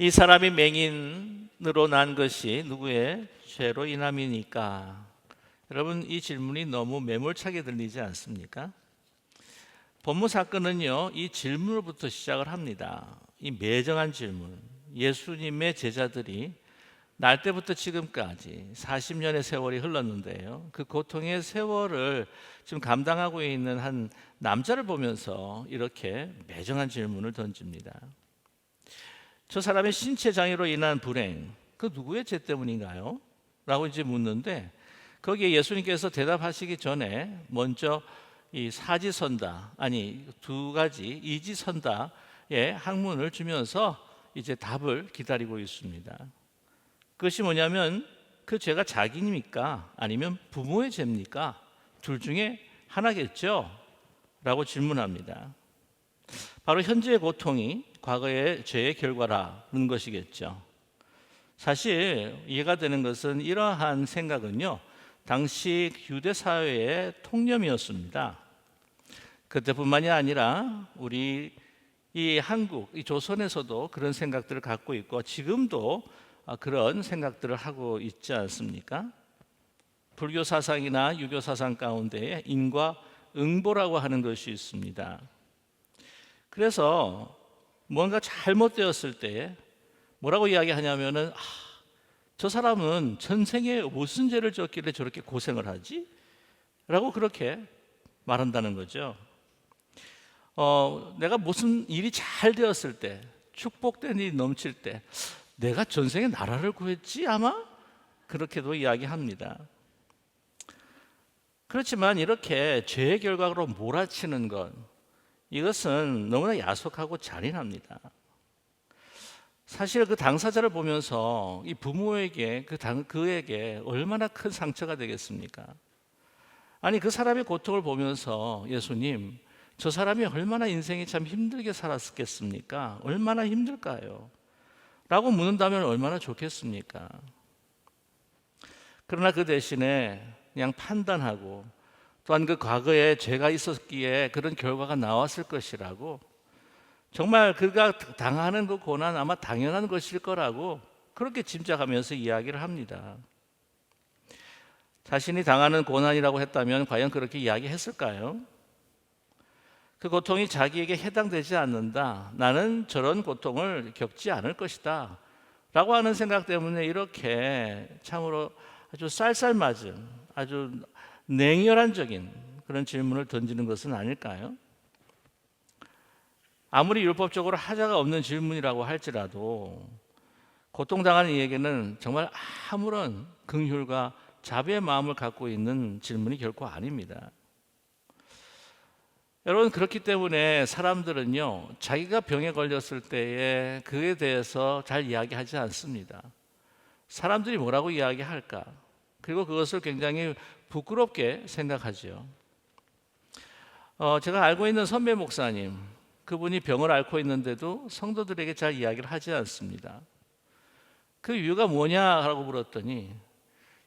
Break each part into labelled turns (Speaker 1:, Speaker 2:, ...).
Speaker 1: 이 사람이 맹인으로 난 것이 누구의 죄로 인함이니까? 여러분 이 질문이 너무 매몰차게 들리지 않습니까? 본문 사건은요 이 질문으로부터 시작을 합니다. 이 매정한 질문. 예수님의 제자들이 날 때부터 지금까지 40년의 세월이 흘렀는데요. 그 고통의 세월을 지금 감당하고 있는 한 남자를 보면서 이렇게 매정한 질문을 던집니다. 저 사람의 신체 장애로 인한 불행, 그 누구의 죄 때문인가요? 라고 이제 묻는데 거기에 예수님께서 대답하시기 전에 먼저 이 사지선다, 아니 두 가지 이지선다의 학문을 주면서 이제 답을 기다리고 있습니다. 그것이 뭐냐면 그 죄가 자기입니까? 아니면 부모의 죄입니까? 둘 중에 하나겠죠? 라고 질문합니다. 바로 현재의 고통이 과거의 죄의 결과라는 것이겠죠. 사실 이해가 되는 것은 이러한 생각은요, 당시 유대 사회의 통념이었습니다. 그때뿐만이 아니라 우리 이 한국, 이 조선에서도 그런 생각들을 갖고 있고 지금도 아, 그런 생각들을 하고 있지 않습니까? 불교 사상이나 유교 사상 가운데에 인과 응보라고 하는 것이 있습니다. 그래서 뭔가 잘못되었을 때 뭐라고 이야기하냐면은 아, 저 사람은 전생에 무슨 죄를 졌길래 저렇게 고생을 하지? 라고 그렇게 말한다는 거죠. 어, 내가 무슨 일이 잘 되었을 때, 축복된 일이 넘칠 때, 내가 전생에 나라를 구했지 아마 그렇게도 이야기합니다. 그렇지만 이렇게 죄의 결과로 몰아치는 것 이것은 너무나 야속하고 잔인합니다. 사실 그 당사자를 보면서 이 부모에게 그 당, 그에게 얼마나 큰 상처가 되겠습니까? 아니 그 사람의 고통을 보면서 예수님 저 사람이 얼마나 인생이 참 힘들게 살았겠습니까? 얼마나 힘들까요? 라고 묻는다면 얼마나 좋겠습니까? 그러나 그 대신에 그냥 판단하고 또한 그 과거에 죄가 있었기에 그런 결과가 나왔을 것이라고 정말 그가 당하는 그 고난 아마 당연한 것일 거라고 그렇게 짐작하면서 이야기를 합니다. 자신이 당하는 고난이라고 했다면 과연 그렇게 이야기했을까요? 그 고통이 자기에게 해당되지 않는다. 나는 저런 고통을 겪지 않을 것이다. 라고 하는 생각 때문에 이렇게 참으로 아주 쌀쌀맞은 아주 냉혈한적인 그런 질문을 던지는 것은 아닐까요? 아무리 율법적으로 하자가 없는 질문이라고 할지라도 고통당하는 이에게는 정말 아무런 긍휼과 자비의 마음을 갖고 있는 질문이 결코 아닙니다. 여러분 그렇기 때문에 사람들은요 자기가 병에 걸렸을 때에 그에 대해서 잘 이야기하지 않습니다. 사람들이 뭐라고 이야기할까? 그리고 그것을 굉장히 부끄럽게 생각하죠. 어, 제가 알고 있는 선배 목사님, 그분이 병을 앓고 있는데도 성도들에게 잘 이야기를 하지 않습니다. 그 이유가 뭐냐라고 물었더니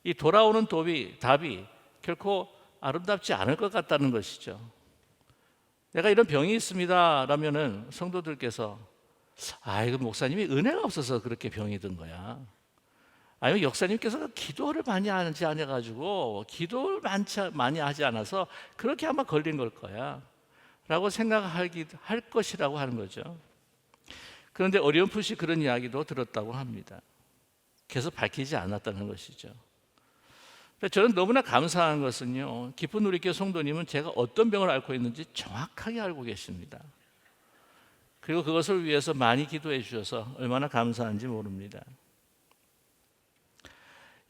Speaker 1: 이 돌아오는 답이, 답이 결코 아름답지 않을 것 같다는 것이죠. 내가 이런 병이 있습니다. 라면은 성도들께서 아, 이거 목사님이 은혜가 없어서 그렇게 병이 든 거야. 아니면 역사님께서 기도를 많이 하지 않아가지고 기도를 많지, 많이 하지 않아서 그렇게 아마 걸린 걸 거야. 라고 생각하기, 할 것이라고 하는 거죠. 그런데 어렴풋이 그런 이야기도 들었다고 합니다. 계속 밝히지 않았다는 것이죠. 저는 너무나 감사한 것은요, 깊은 우리 교회 성도님은 제가 어떤 병을 앓고 있는지 정확하게 알고 계십니다. 그리고 그것을 위해서 많이 기도해 주셔서 얼마나 감사한지 모릅니다.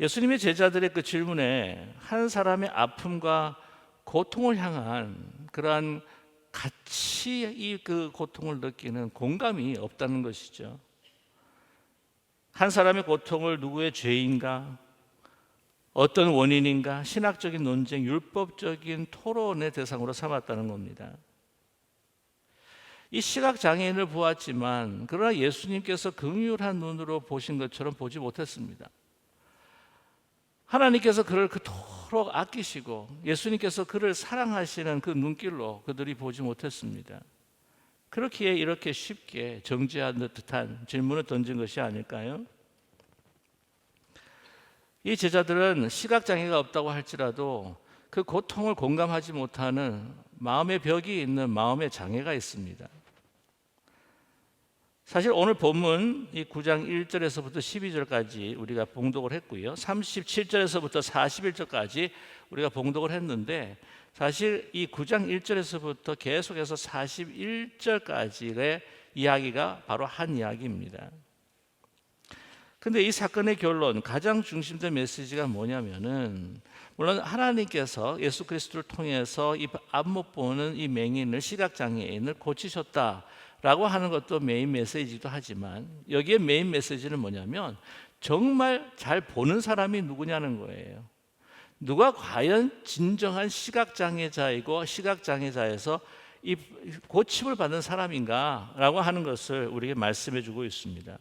Speaker 1: 예수님의 제자들의 그 질문에 한 사람의 아픔과 고통을 향한 그러한 같이 이 그 고통을 느끼는 공감이 없다는 것이죠. 한 사람의 고통을 누구의 죄인가, 어떤 원인인가 신학적인 논쟁, 율법적인 토론의 대상으로 삼았다는 겁니다. 이 시각 장애인을 보았지만 그러나 예수님께서 긍휼한 눈으로 보신 것처럼 보지 못했습니다. 하나님께서 그를 그토록 아끼시고 예수님께서 그를 사랑하시는 그 눈길로 그들이 보지 못했습니다. 그렇기에 이렇게 쉽게 정지한 듯한 질문을 던진 것이 아닐까요? 이 제자들은 시각 장애가 없다고 할지라도 그 고통을 공감하지 못하는 마음의 벽이 있는 마음의 장애가 있습니다. 사실 오늘 본문 이 9장 1절에서부터 12절까지 우리가 봉독을 했고요. 37절에서부터 41절까지 우리가 봉독을 했는데 사실 이 9장 1절에서부터 계속해서 41절까지의 이야기가 바로 한 이야기입니다. 근데 이 사건의 결론 가장 중심된 메시지가 뭐냐면은 물론 하나님께서 예수 그리스도를 통해서 이앞못 보는 이 맹인을 시각 장애인을 고치셨다 라고 하는 것도 메인 메시지도 하지만 여기에 메인 메시지는 뭐냐면 정말 잘 보는 사람이 누구냐는 거예요. 누가 과연 진정한 시각 장애자이고 시각 장애자에서 이 고침을 받는 사람인가라고 하는 것을 우리에게 말씀해 주고 있습니다.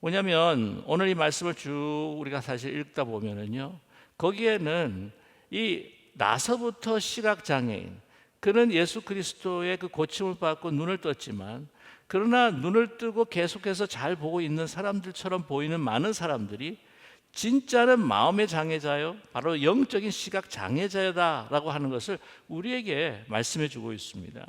Speaker 1: 뭐냐면 오늘 이 말씀을 쭉 우리가 사실 읽다 보면은요. 거기에는 이 나서부터 시각 장애인 그는 예수 그리스도의 그 고침을 받고 눈을 떴지만 그러나 눈을 뜨고 계속해서 잘 보고 있는 사람들처럼 보이는 많은 사람들이 진짜는 마음의 장애자요 바로 영적인 시각 장애자다라고 하는 것을 우리에게 말씀해 주고 있습니다.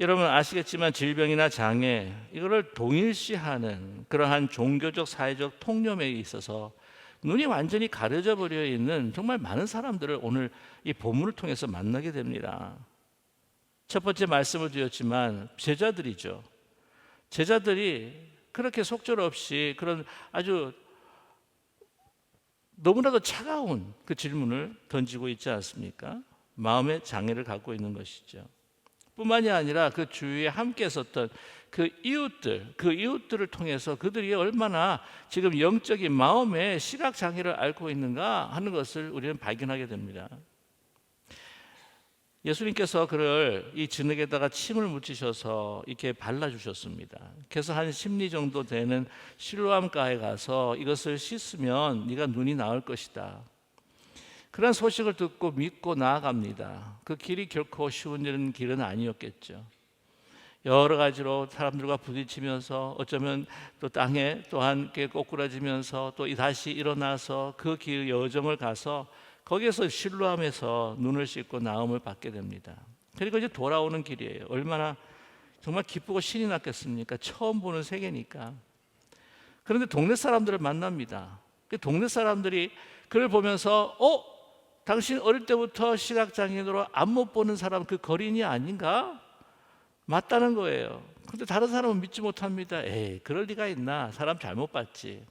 Speaker 1: 여러분 아시겠지만 질병이나 장애 이거를 동일시하는 그러한 종교적 사회적 통념에 있어서 눈이 완전히 가려져 버려 있는 정말 많은 사람들을 오늘 이 본문을 통해서 만나게 됩니다. 첫 번째 말씀을 드렸지만 제자들이죠. 제자들이 그렇게 속절없이 그런 아주 너무나도 차가운 그 질문을 던지고 있지 않습니까? 마음의 장애를 갖고 있는 것이죠. 뿐만이 아니라 그 주위에 함께 있었던 그 이웃들, 그 이웃들을 통해서 그들이 얼마나 지금 영적인 마음의 시각 장애를 앓고 있는가 하는 것을 우리는 발견하게 됩니다. 예수님께서 그를 이 진흙에다가 침을 묻히셔서 이렇게 발라주셨습니다. 그래서 한 심리 정도 되는 실로암가에 가서 이것을 씻으면 네가 눈이 나을 것이다. 그런 소식을 듣고 믿고 나아갑니다. 그 길이 결코 쉬운 길은 아니었겠죠. 여러 가지로 사람들과 부딪히면서 어쩌면 또 땅에 또한 꼬꾸라지면서 또 다시 일어나서 그 길 여정을 가서 거기에서 실로함에서 눈을 씻고 나음을 받게 됩니다. 그리고 이제 돌아오는 길이에요. 얼마나 정말 기쁘고 신이 났겠습니까? 처음 보는 세계니까. 그런데 동네 사람들을 만납니다. 그 동네 사람들이 그를 보면서 어 당신 어릴 때부터 시각장애인으로 안 못 보는 사람 그 거린이 아닌가? 맞다는 거예요. 근데 다른 사람은 믿지 못합니다. 에이, 그럴 리가 있나? 사람 잘못 봤지.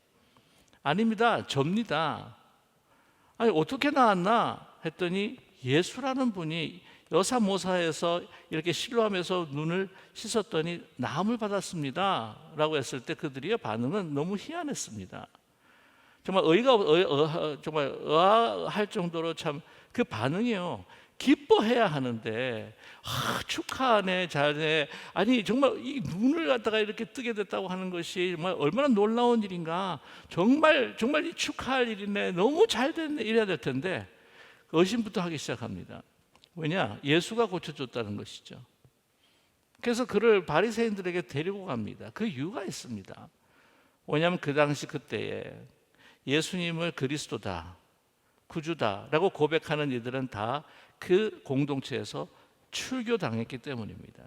Speaker 1: 아닙니다. 접니다. 아니, 어떻게 나왔나? 했더니 예수라는 분이 여사모사에서 이렇게 실로하면서 눈을 씻었더니 나음을 받았습니다. 라고 했을 때 그들의 반응은 너무 희한했습니다. 정말 의가 없, 의, 의, 정말 의아할 정도로 참 그 반응이요. 기뻐해야 하는데 아, 축하하네 잘해 아니 정말 이 눈을 갖다가 이렇게 뜨게 됐다고 하는 것이 정말 얼마나 놀라운 일인가. 정말 정말 이 축하할 일이네. 너무 잘 됐네. 이래야 될 텐데 의심부터 하기 시작합니다. 왜냐? 예수가 고쳐줬다는 것이죠. 그래서 그를 바리새인들에게 데리고 갑니다. 그 이유가 있습니다. 왜냐하면 그 당시 그때에 예수님을 그리스도다, 구주다라고 고백하는 이들은 다 그 공동체에서 출교당했기 때문입니다.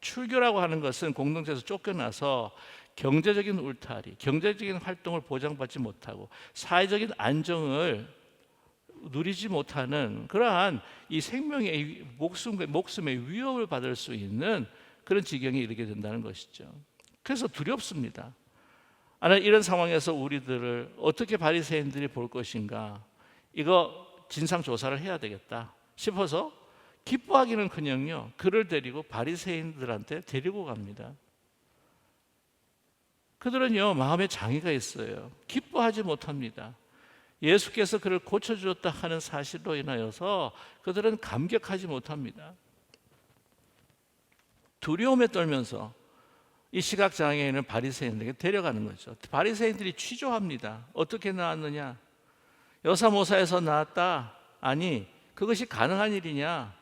Speaker 1: 출교라고 하는 것은 공동체에서 쫓겨나서 경제적인 울타리, 경제적인 활동을 보장받지 못하고 사회적인 안정을 누리지 못하는 그러한 이 생명의 목숨, 목숨의 위협을 받을 수 있는 그런 지경에 이르게 된다는 것이죠. 그래서 두렵습니다. 아니 이런 상황에서 우리들을 어떻게 바리새인들이 볼 것인가? 이거 진상 조사를 해야 되겠다 싶어서 기뻐하기는커녕요 그를 데리고 바리새인들한테 데리고 갑니다. 그들은요 마음에 장애가 있어요. 기뻐하지 못합니다. 예수께서 그를 고쳐주었다 하는 사실로 인하여서 그들은 감격하지 못합니다. 두려움에 떨면서 이 시각 장애인을 바리새인에게 데려가는 거죠. 바리새인들이 취조합니다. 어떻게 나왔느냐? 여사모사에서 나왔다. 아니, 그것이 가능한 일이냐?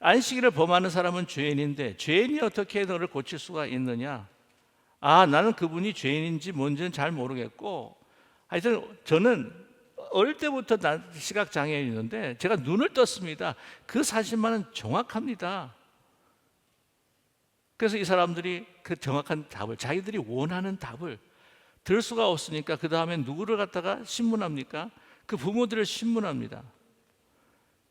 Speaker 1: 안식일을 범하는 사람은 죄인인데 죄인이 어떻게 너를 고칠 수가 있느냐? 아, 나는 그분이 죄인인지 뭔지는 잘 모르겠고 하여튼 저는 어릴 때부터 난 시각 장애인인데 제가 눈을 떴습니다. 그 사실만은 정확합니다. 그래서 이 사람들이 그 정확한 답을 자기들이 원하는 답을 들 수가 없으니까 그 다음에 누구를 갖다가 신문합니까? 그 부모들을 신문합니다.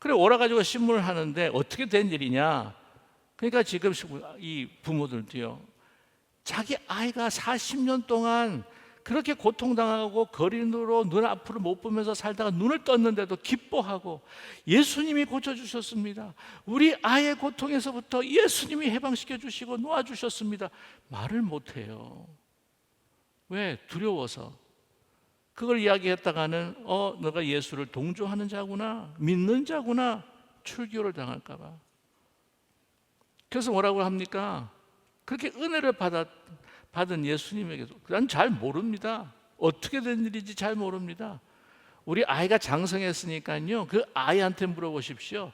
Speaker 1: 그래 오라가지고 신문을 하는데 어떻게 된 일이냐? 그러니까 지금 이 부모들도요. 자기 아이가 40년 동안 그렇게 고통당하고 거린으로 눈 앞을 못 보면서 살다가 눈을 떴는데도 기뻐하고 예수님이 고쳐주셨습니다. 우리 아이의 고통에서부터 예수님이 해방시켜 주시고 놓아주셨습니다. 말을 못해요. 왜? 두려워서. 그걸 이야기했다가는 어 너가 예수를 동조하는 자구나 믿는 자구나 출교를 당할까 봐. 그래서 뭐라고 합니까? 그렇게 은혜를 받았 받은 예수님에게도 난 잘 모릅니다. 어떻게 된 일인지 잘 모릅니다. 우리 아이가 장성했으니까요. 그 아이한테 물어보십시오.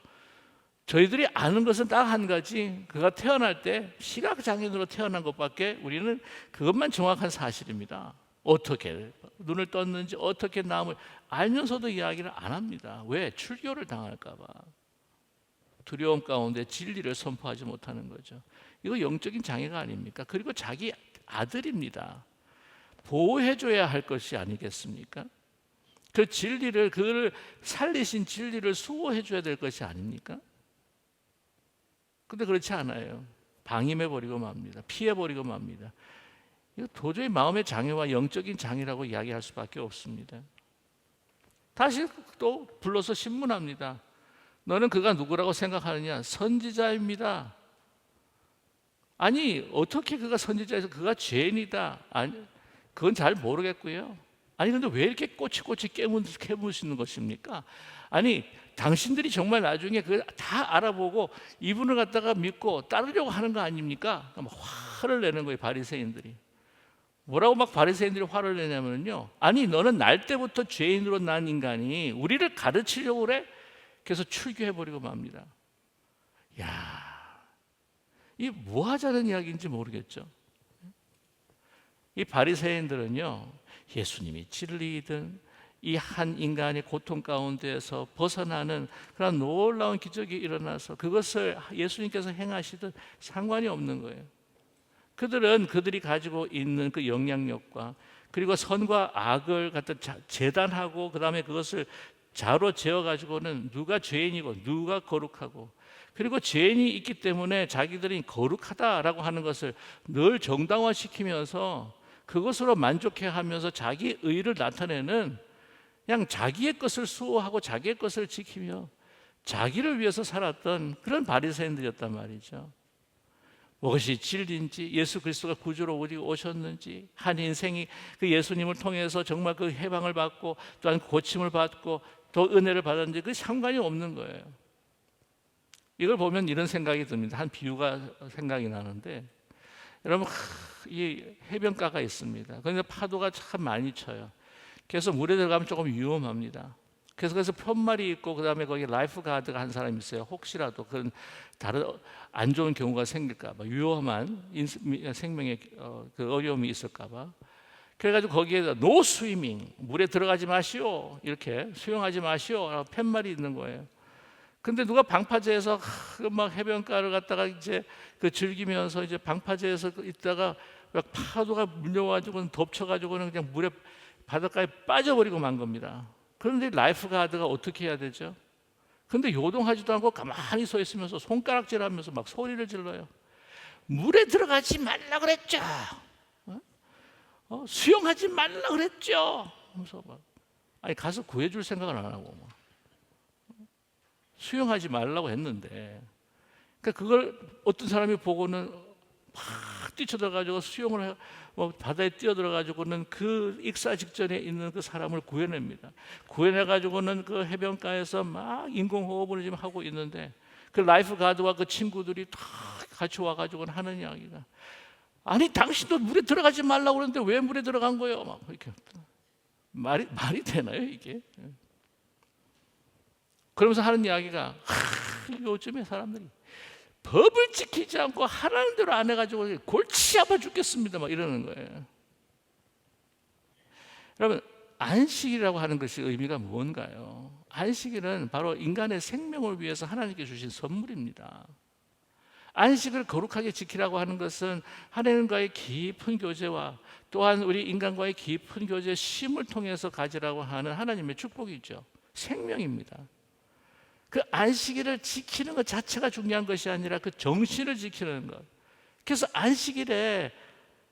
Speaker 1: 저희들이 아는 것은 딱 한 가지. 그가 태어날 때 시각 장애인으로 태어난 것밖에 우리는 그것만 정확한 사실입니다. 어떻게 눈을 떴는지 어떻게 나음을 알면서도 이야기를 안 합니다. 왜? 출교를 당할까 봐. 두려움 가운데 진리를 선포하지 못하는 거죠. 이거 영적인 장애가 아닙니까? 그리고 자기 아들입니다. 보호해 줘야 할 것이 아니겠습니까? 그 진리를 그를 살리신 진리를 수호해 줘야 될 것이 아닙니까? 근데 그렇지 않아요. 방임해 버리고 맙니다. 피해 버리고 맙니다. 이거 도저히 마음의 장애와 영적인 장애라고 이야기할 수밖에 없습니다. 다시 또 불러서 신문합니다. 너는 그가 누구라고 생각하느냐? 선지자입니다. 아니 어떻게 그가 선지자에서 그가 죄인이다. 아니 그건 잘 모르겠고요. 아니 근데 왜 이렇게 꼬치꼬치 깨무시는 것입니까? 아니 당신들이 정말 나중에 그다 알아보고 이분을 갖다가 믿고 따르려고 하는 거 아닙니까? 막 화를 내는 거예요 바리새인들이. 뭐라고 막 바리새인들이 화를 내냐면요. 아니 너는 날 때부터 죄인으로 난 인간이 우리를 가르치려고 그래? 그래서 출교해 버리고 맙니다. 야, 이 뭐 하자는 이야기인지 모르겠죠. 이 바리새인들은요. 예수님이 진리이든 이 한 인간의 고통 가운데서 벗어나는 그런 놀라운 기적이 일어나서 그것을 예수님께서 행하시든 상관이 없는 거예요. 그들은 그들이 가지고 있는 그 영향력과 그리고 선과 악을 갖다 재단하고 그다음에 그것을 자로 재어 가지고는 누가 죄인이고 누가 거룩하고 그리고 죄인이 있기 때문에 자기들이 거룩하다라고 하는 것을 늘 정당화시키면서 그것으로 만족해 하면서 자기 의를 나타내는 그냥 자기의 것을 수호하고 자기의 것을 지키며 자기를 위해서 살았던 그런 바리새인들이었단 말이죠. 무엇이 진리인지 예수 그리스도가 구주로 우리 오셨는지 한 인생이 그 예수님을 통해서 정말 그 해방을 받고 또한 고침을 받고 또 은혜를 받았는지 그 상관이 없는 거예요. 이걸 보면 이런 생각이 듭니다. 한 비유가 생각이 나는데 여러분 이 해변가가 있습니다. 그런데 파도가 참 많이 쳐요. 그래서 물에 들어가면 조금 위험합니다. 그래서 그래서 편말이 있고 그다음에 거기 라이프 가드가 한 사람 있어요. 혹시라도 그런 다른 안 좋은 경우가 생길까 봐 위험한 생명의 어, 그 어려움이 있을까 봐 그래가지고 거기에 노 스위밍 물에 들어가지 마시오 이렇게 수영하지 마시오 팻말이 있는 거예요. 근데 누가 방파제에서 막 해변가를 갔다가 이제 그 즐기면서 이제 방파제에서 있다가 파도가 물려가지고는 덮쳐가지고는 그냥 물에 바닷가에 빠져버리고 만 겁니다. 그런데 라이프 가드가 어떻게 해야 되죠? 근데 요동하지도 않고 가만히 서 있으면서 손가락질 하면서 막 소리를 질러요. 물에 들어가지 말라 그랬죠. 어? 어? 수영하지 말라 그랬죠. 하면서 막 아니 가서 구해줄 생각을 안 하고 막. 수영하지 말라고 했는데 그러니까 그걸 어떤 사람이 보고는 막 뛰쳐들어가지고 수영을 해, 뭐 바다에 뛰어들어가지고는 그 익사 직전에 있는 그 사람을 구해냅니다. 구해내가지고는 그 해변가에서 막 인공호흡을 지금 하고 있는데 그 라이프 가드와 그 친구들이 다 같이 와가지고 하는 이야기가 아니 당신도 물에 들어가지 말라고 그러는데 왜 물에 들어간 거예요? 막 이렇게 말이 말이 되나요 이게? 그러면서 하는 이야기가 요즘에 사람들이 법을 지키지 않고 하라는 대로 안 해가지고 골치 아파 죽겠습니다. 막 이러는 거예요. 여러분 안식이라고 하는 것이 의미가 뭔가요? 안식일은 바로 인간의 생명을 위해서 하나님께 주신 선물입니다. 안식을 거룩하게 지키라고 하는 것은 하나님과의 깊은 교제와 또한 우리 인간과의 깊은 교제 심을 통해서 가지라고 하는 하나님의 축복이죠. 생명입니다. 그 안식일을 지키는 것 자체가 중요한 것이 아니라 그 정신을 지키는 것. 그래서 안식일에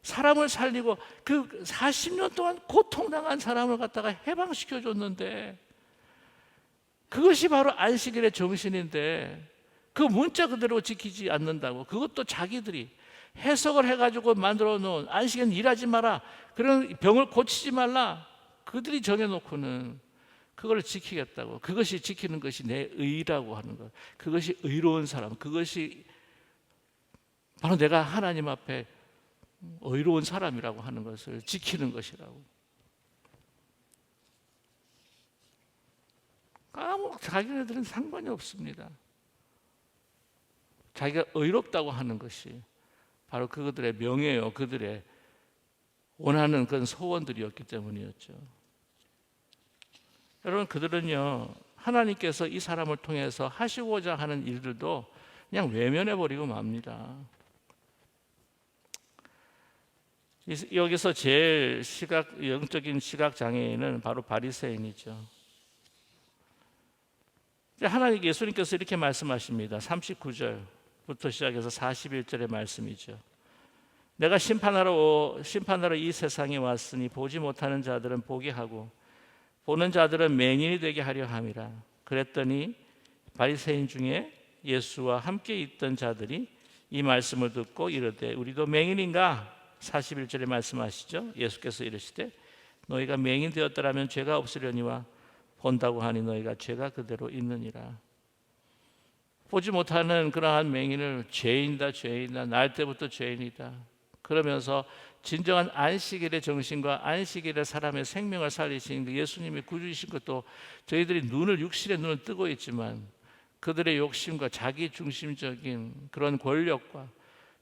Speaker 1: 사람을 살리고 그 40년 동안 고통당한 사람을 갖다가 해방시켜 줬는데 그것이 바로 안식일의 정신인데 그 문자 그대로 지키지 않는다고. 그것도 자기들이 해석을 해가지고 만들어 놓은 안식일은 일하지 마라. 그런 병을 고치지 말라. 그들이 정해놓고는 그걸 지키겠다고. 그것이 지키는 것이 내 의라고 하는 것. 그것이 의로운 사람. 그것이 바로 내가 하나님 앞에 의로운 사람이라고 하는 것을 지키는 것이라고. 아무 자기네들은 상관이 없습니다. 자기가 의롭다고 하는 것이 바로 그들의 명예요. 그들의 원하는 그런 소원들이었기 때문이었죠 여러분 그들은요 하나님께서 이 사람을 통해서 하시고자 하는 일들도 그냥 외면해 버리고 맙니다. 여기서 제일 시각 영적인 시각 장애인은 바로 바리새인이죠. 하나님 예수님께서 이렇게 말씀하십니다. 39절부터 시작해서 41절의 말씀이죠. 내가 심판하러 심판하러 이 세상에 왔으니 보지 못하는 자들은 보게 하고 보는 자들은 맹인이 되게 하려 함이라. 그랬더니 바리새인 중에 예수와 함께 있던 자들이 이 말씀을 듣고 이르되 우리도 맹인인가? 41절에 말씀하시죠. 예수께서 이르시되 너희가 맹인 되었더라면 죄가 없으려니와 본다고 하니 너희가 죄가 그대로 있느니라. 보지 못하는 그러한 맹인을 죄인다 죄인다 날 때부터 죄인이다. 그러면서 진정한 안식일의 정신과 안식일의 사람의 생명을 살리신 그 예수님이 구주이신 것도 저희들이 눈을 육신의 눈을 뜨고 있지만 그들의 욕심과 자기 중심적인 그런 권력과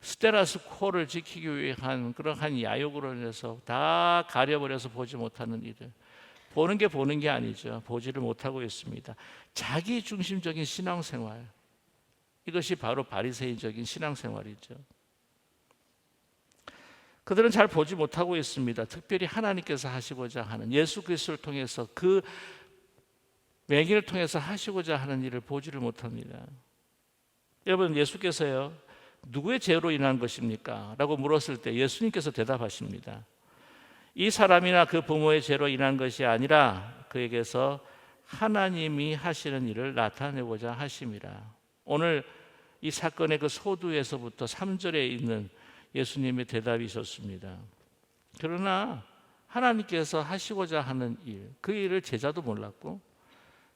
Speaker 1: 스테라스 코를 지키기 위한 그러한 야욕으로 인해서 다 가려버려서 보지 못하는 일을 보는 게 보는 게 아니죠. 보지를 못하고 있습니다. 자기 중심적인 신앙생활 이것이 바로 바리새인적인 신앙생활이죠. 그들은 잘 보지 못하고 있습니다. 특별히 하나님께서 하시고자 하는 예수 그리스도를 통해서 그 맹인을 통해서 하시고자 하는 일을 보지를 못합니다. 여러분 예수께서요 누구의 죄로 인한 것입니까? 라고 물었을 때 예수님께서 대답하십니다. 이 사람이나 그 부모의 죄로 인한 것이 아니라 그에게서 하나님이 하시는 일을 나타내고자 하심이라. 오늘 이 사건의 그 소두에서부터 3절에 있는 예수님의 대답이 있었습니다. 그러나 하나님께서 하시고자 하는 일, 그 일을 제자도 몰랐고,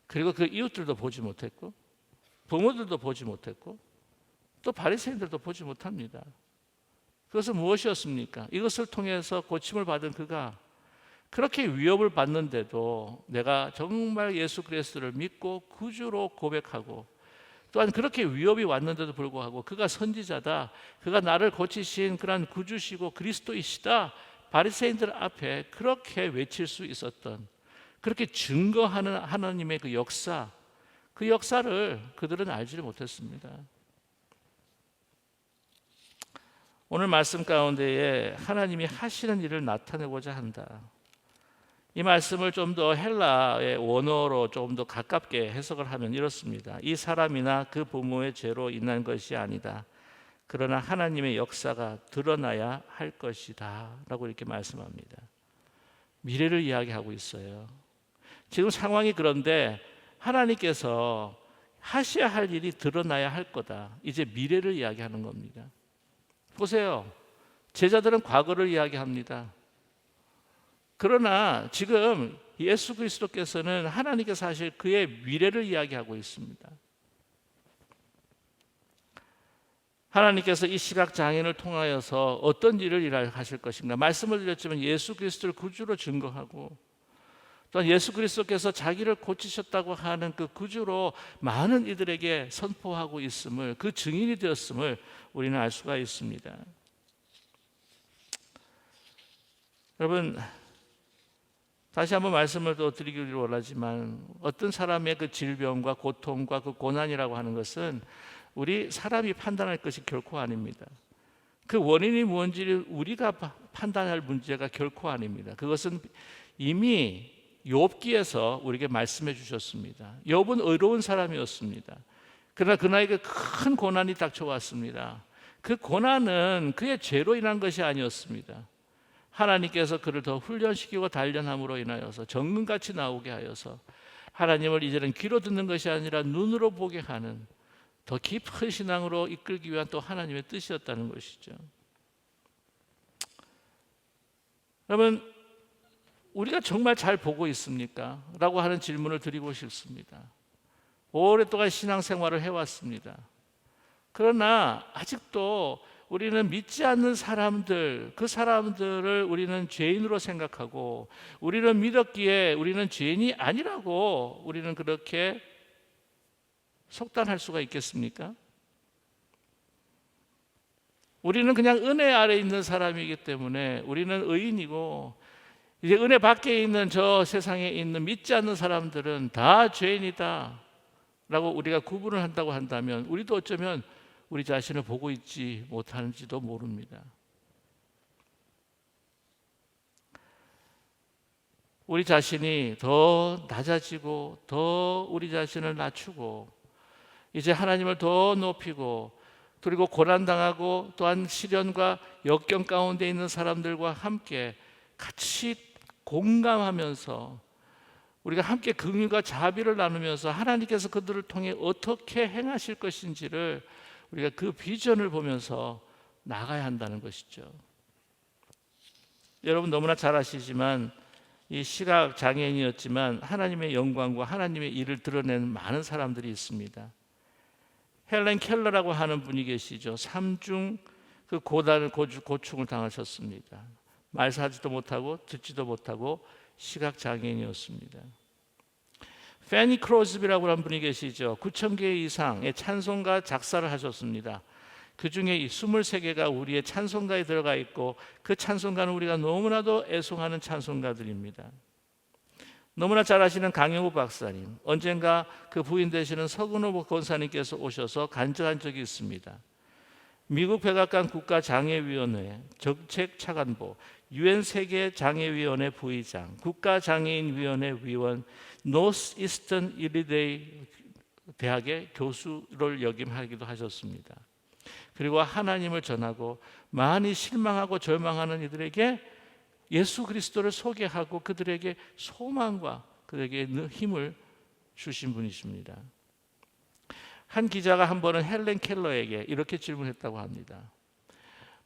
Speaker 1: 그리고 그 이웃들도 보지 못했고, 부모들도 보지 못했고, 또 바리새인들도 보지 못합니다. 그것은 무엇이었습니까? 이것을 통해서 고침을 받은 그가 그렇게 위협을 받는데도 내가 정말 예수 그리스도를 믿고 구주로 고백하고 또한 그렇게 위협이 왔는데도 불구하고 그가 선지자다. 그가 나를 고치신 그러한 구주시고 그리스도이시다. 바리새인들 앞에 그렇게 외칠 수 있었던 그렇게 증거하는 하나님의 그 역사 그 역사를 그들은 알지를 못했습니다. 오늘 말씀 가운데에 하나님이 하시는 일을 나타내고자 한다. 이 말씀을 좀 더 헬라의 원어로 조금 더 가깝게 해석을 하면 이렇습니다. 이 사람이나 그 부모의 죄로 인한 것이 아니다. 그러나 하나님의 역사가 드러나야 할 것이다. 라고 이렇게 말씀합니다. 미래를 이야기하고 있어요. 지금 상황이 그런데 하나님께서 하셔야 할 일이 드러나야 할 거다. 이제 미래를 이야기하는 겁니다. 보세요. 제자들은 과거를 이야기합니다. 그러나 지금 예수 그리스도께서는 하나님께서 사실 그의 미래를 이야기하고 있습니다. 하나님께서 이 시각 장애인을 통하여서 어떤 일을 일하실 것인가 말씀을 드렸지만 예수 그리스도를 구주로 증거하고 또한 예수 그리스도께서 자기를 고치셨다고 하는 그 구주로 많은 이들에게 선포하고 있음을 그 증인이 되었음을 우리는 알 수가 있습니다. 여러분 다시 한번 말씀을 또 드리기를 원하지만 어떤 사람의 그 질병과 고통과 그 고난이라고 하는 것은 우리 사람이 판단할 것이 결코 아닙니다. 그 원인이 무엇인지를 우리가 판단할 문제가 결코 아닙니다. 그것은 이미 욥기에서 우리에게 말씀해 주셨습니다. 욥은 의로운 사람이었습니다. 그러나 그나에게 큰 고난이 닥쳐왔습니다. 그 고난은 그의 죄로 인한 것이 아니었습니다. 하나님께서 그를 더 훈련시키고 단련함으로 인하여서 정금같이 나오게 하여서 하나님을 이제는 귀로 듣는 것이 아니라 눈으로 보게 하는 더 깊은 신앙으로 이끌기 위한 또 하나님의 뜻이었다는 것이죠. 여러분 우리가 정말 잘 보고 있습니까? 라고 하는 질문을 드리고 싶습니다. 오랫동안 신앙생활을 해왔습니다. 그러나 아직도 우리는 믿지 않는 사람들, 그 사람들을 우리는 죄인으로 생각하고 우리는 믿었기에 우리는 죄인이 아니라고 우리는 그렇게 속단할 수가 있겠습니까? 우리는 그냥 은혜 아래 있는 사람이기 때문에 우리는 의인이고 이제 은혜 밖에 있는 저 세상에 있는 믿지 않는 사람들은 다 죄인이다. 라고 우리가 구분을 한다고 한다면 우리도 어쩌면 우리 자신을 보고 있지 못하는지도 모릅니다. 우리 자신이 더 낮아지고 더 우리 자신을 낮추고 이제 하나님을 더 높이고 그리고 고난당하고 또한 시련과 역경 가운데 있는 사람들과 함께 같이 공감하면서 우리가 함께 긍휼과 자비를 나누면서 하나님께서 그들을 통해 어떻게 행하실 것인지를 우리가 그 비전을 보면서 나가야 한다는 것이죠. 여러분 너무나 잘 아시지만 이 시각 장애인이었지만 하나님의 영광과 하나님의 일을 드러내는 많은 사람들이 있습니다. 헬렌 켈러라고 하는 분이 계시죠. 삼중 그 고단을 고충을 당하셨습니다. 말사하지도 못하고 듣지도 못하고 시각 장애인이었습니다. 페니 크로즈비라고 하는 분이 계시죠. 9천 개 이상의 찬송가 작사를 하셨습니다. 그 중에 이 23개가 우리의 찬송가에 들어가 있고 그 찬송가는 우리가 너무나도 애송하는 찬송가들입니다. 너무나 잘 아시는 강영우 박사님, 언젠가 그 부인 되시는 서근호 권사님께서 오셔서 간증한 적이 있습니다. 미국 백악관 국가장애위원회 정책 차관보, 유엔 세계 장애위원회 부의장, 국가장애인위원회 위원, 노스 이스턴 일리데이 대학의 교수를 역임하기도 하셨습니다. 그리고 하나님을 전하고 많이 실망하고 절망하는 이들에게 예수 그리스도를 소개하고 그들에게 소망과 그들에게 힘을 주신 분이십니다. 한 기자가 한 번은 헬렌 켈러에게 이렇게 질문했다고 합니다.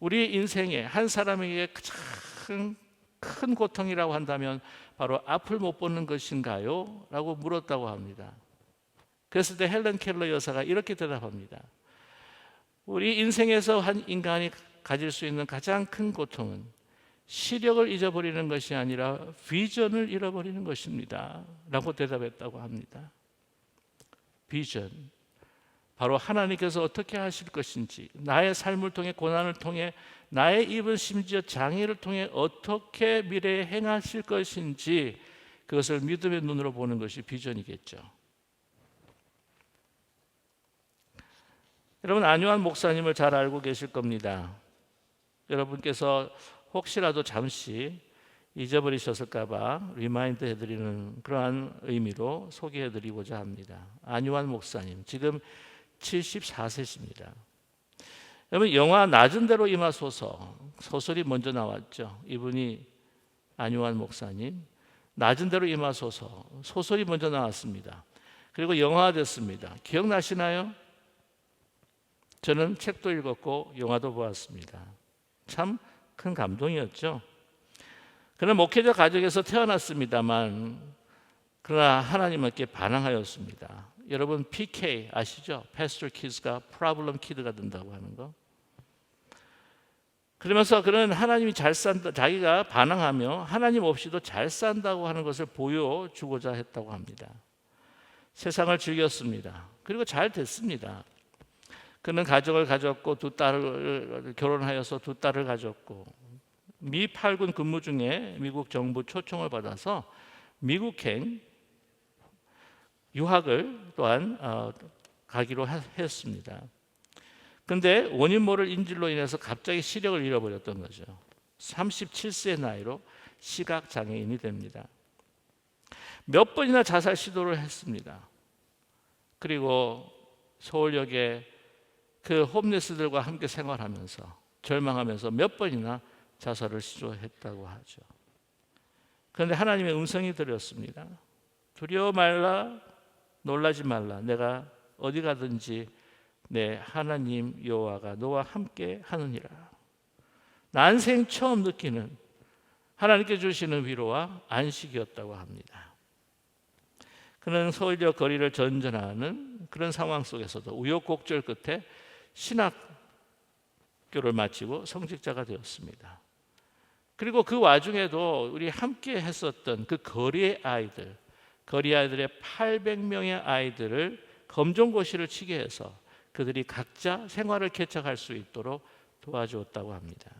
Speaker 1: 우리 인생에 한 사람에게 가장 큰 고통이라고 한다면 바로 앞을 못 보는 것인가요? 라고 물었다고 합니다. 그랬을 때 헬렌 켈러 여사가 이렇게 대답합니다. 우리 인생에서 한 인간이 가질 수 있는 가장 큰 고통은 시력을 잊어버리는 것이 아니라 비전을 잃어버리는 것입니다. 라고 대답했다고 합니다. 비전. 바로 하나님께서 어떻게 하실 것인지, 나의 삶을 통해 고난을 통해 나의 입은 심지어 장애를 통해 어떻게 미래에 행하실 것인지 그것을 믿음의 눈으로 보는 것이 비전이겠죠. 여러분 안유한 목사님을 잘 알고 계실 겁니다. 여러분께서 혹시라도 잠시 잊어버리셨을까봐 리마인드 해드리는 그러한 의미로 소개해드리고자 합니다. 안유한 목사님 지금 74세십니다. 여러분 영화 낮은 대로 임하소서 소설이 먼저 나왔죠. 이분이 안유한 목사님 낮은 대로 임하소서 소설이 먼저 나왔습니다. 그리고 영화됐습니다. 기억나시나요? 저는 책도 읽었고 영화도 보았습니다. 참 큰 감동이었죠. 그는 목회자 가족에서 태어났습니다만 그러나 하나님께 반항하였습니다. 여러분 PK 아시죠? Pastor Kids가 Problem Kid가 된다고 하는 거. 그러면서 그는 하나님이 잘 산다, 자기가 반항하며 하나님 없이도 잘 산다고 하는 것을 보여주고자 했다고 합니다. 세상을 즐겼습니다. 그리고 잘 됐습니다. 그는 가정을 가졌고 두 딸을 결혼하여서 두 딸을 가졌고 미 8군 근무 중에 미국 정부 초청을 받아서 미국행 유학을 또한 어, 가기로 했습니다. 근데 원인 모를 인질로 인해서 갑자기 시력을 잃어버렸던 거죠. 37세 나이로 시각 장애인이 됩니다. 몇 번이나 자살 시도를 했습니다. 그리고 서울역에 그 홈레스들과 함께 생활하면서 절망하면서 몇 번이나 자살을 시도했다고 하죠. 그런데 하나님의 음성이 들렸습니다. 두려워 말라, 놀라지 말라. 내가 어디 가든지 내 하나님 여호와가 너와 함께 하느니라. 난생 처음 느끼는 하나님께 주시는 위로와 안식이었다고 합니다. 그는 서울역 거리를 전전하는 그런 상황 속에서도 우여곡절 끝에 신학교를 마치고 성직자가 되었습니다. 그리고 그 와중에도 우리 함께 했었던 그 거리의 아이들, 거리 아이들의 800명의 아이들을 검정고시를 치게 해서 그들이 각자 생활을 개척할 수 있도록 도와주었다고 합니다.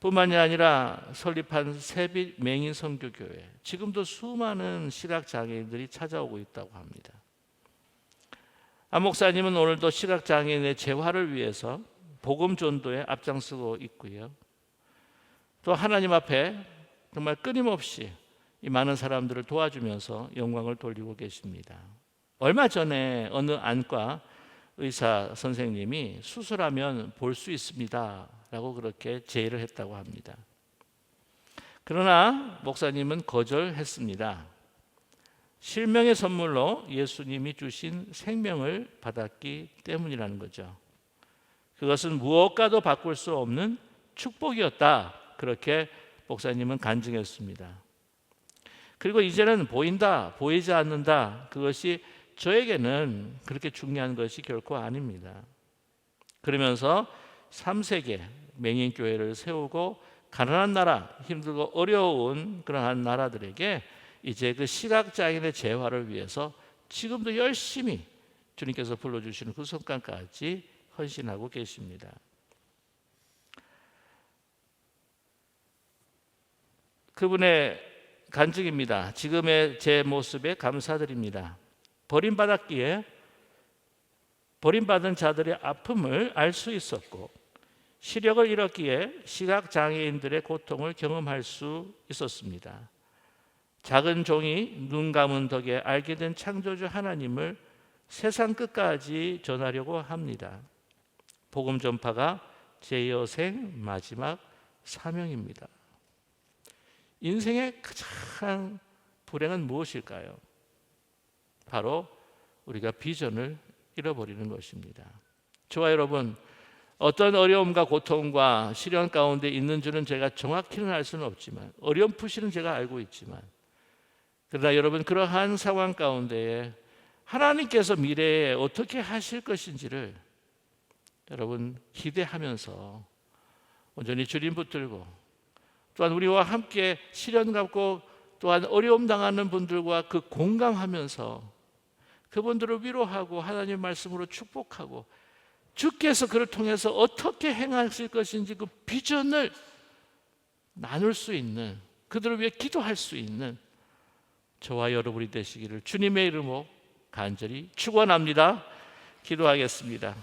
Speaker 1: 뿐만이 아니라 설립한 세빛 맹인 선교교회 지금도 수많은 시각 장애인들이 찾아오고 있다고 합니다. 안 목사님은 오늘도 시각 장애인의 재활을 위해서 복음 전도에 앞장서고 있고요. 또 하나님 앞에 정말 끊임없이 이 많은 사람들을 도와주면서 영광을 돌리고 계십니다. 얼마 전에 어느 안과 의사 선생님이 수술하면 볼 수 있습니다 라고 그렇게 제의를 했다고 합니다. 그러나 목사님은 거절했습니다. 실명의 선물로 예수님이 주신 생명을 받았기 때문이라는 거죠. 그것은 무엇과도 바꿀 수 없는 축복이었다. 그렇게 목사님은 간증했습니다. 그리고 이제는 보인다, 보이지 않는다. 그것이 저에게는 그렇게 중요한 것이 결코 아닙니다. 그러면서 3세계 맹인 교회를 세우고 가난한 나라, 힘들고 어려운 그러한 나라들에게 이제 그 시각장애인의 재활을 위해서 지금도 열심히 주님께서 불러주시는 그 순간까지 헌신하고 계십니다. 그분의 간증입니다. 지금의 제 모습에 감사드립니다. 버림받았기에 버림받은 자들의 아픔을 알 수 있었고 시력을 잃었기에 시각 장애인들의 고통을 경험할 수 있었습니다. 작은 종이 눈 감은 덕에 알게 된 창조주 하나님을 세상 끝까지 전하려고 합니다. 복음 전파가 제 여생 마지막 사명입니다. 인생의 가장 불행은 무엇일까요? 바로 우리가 비전을 잃어버리는 것입니다. 저와 여러분, 어떤 어려움과 고통과 시련 가운데 있는 줄은 제가 정확히는 알 수는 없지만 어렴풋이는 제가 알고 있지만 그러나 여러분 그러한 상황 가운데에 하나님께서 미래에 어떻게 하실 것인지를 여러분 기대하면서 온전히 주님 붙들고 또한 우리와 함께 시련 갖고 또한 어려움 당하는 분들과 그 공감하면서 그분들을 위로하고 하나님 말씀으로 축복하고 주께서 그를 통해서 어떻게 행하실 것인지 그 비전을 나눌 수 있는 그들을 위해 기도할 수 있는 저와 여러분이 되시기를 주님의 이름으로 간절히 축원합니다. 기도하겠습니다.